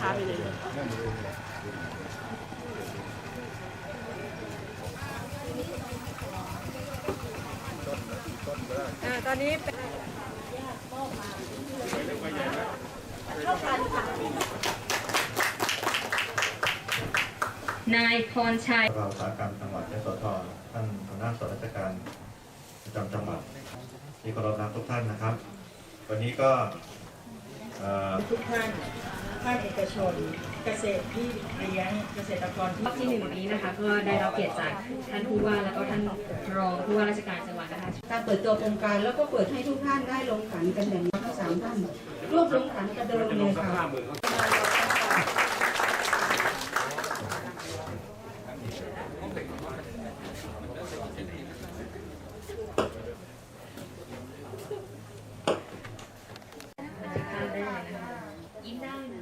พาไปเลยตอนนี้เป็นนายพรชัยเราสาหกรรมจังหวัดยโสธรท่านหัวหน้าส่วนราชการประจำจังหวัดที่เคารพรักทุกท่านนะครับ วันนี้ก็ทุกท่าน ภาคเอกชน เกษตรที่เลี้ยงเกษตรกรที่รอบที่หนึ่งนี้นะคะก็ได้รับเกียรติจากท่านผู้ว่าแล้วก็ท่านรองผู้ว่าราชการจังหวัดนะคะการเปิดตัวโครงการแล้วก็เปิดให้ทุกท่านได้ลงขันกันอย่างนี้ทั้งสามท่านรวบลงขันกันเดิมเลยค่ะยิ้มได้นะ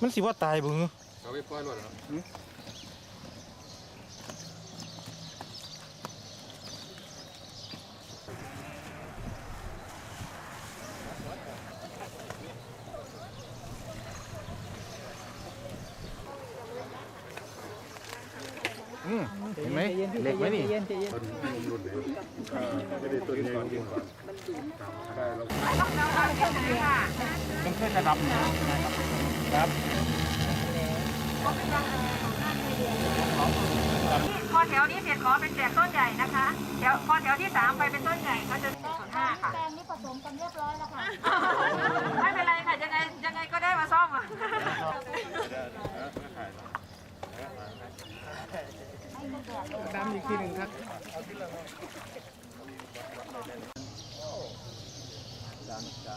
มันสิว่าตายบึงเขาไปปล่อยรถเหรออืมเห็นไหมเหล็กไหมนี่มันแค่กระดับนะครับ ครับพอแถวนี้เสร็จขอเป็นแจกต้นใหญ่นะคะแถวพอแถวที่สามไปเป็นต้นใหญ่ก็จะส่วนห้าค่ะแปลงนี้ผสมกันเรียบร้อยแล้วค่ะไม่เป็นไรค่ะยังไงยังไงก็ได้มาซ่อมอะดำอีกทีหนึ่งครับดัดั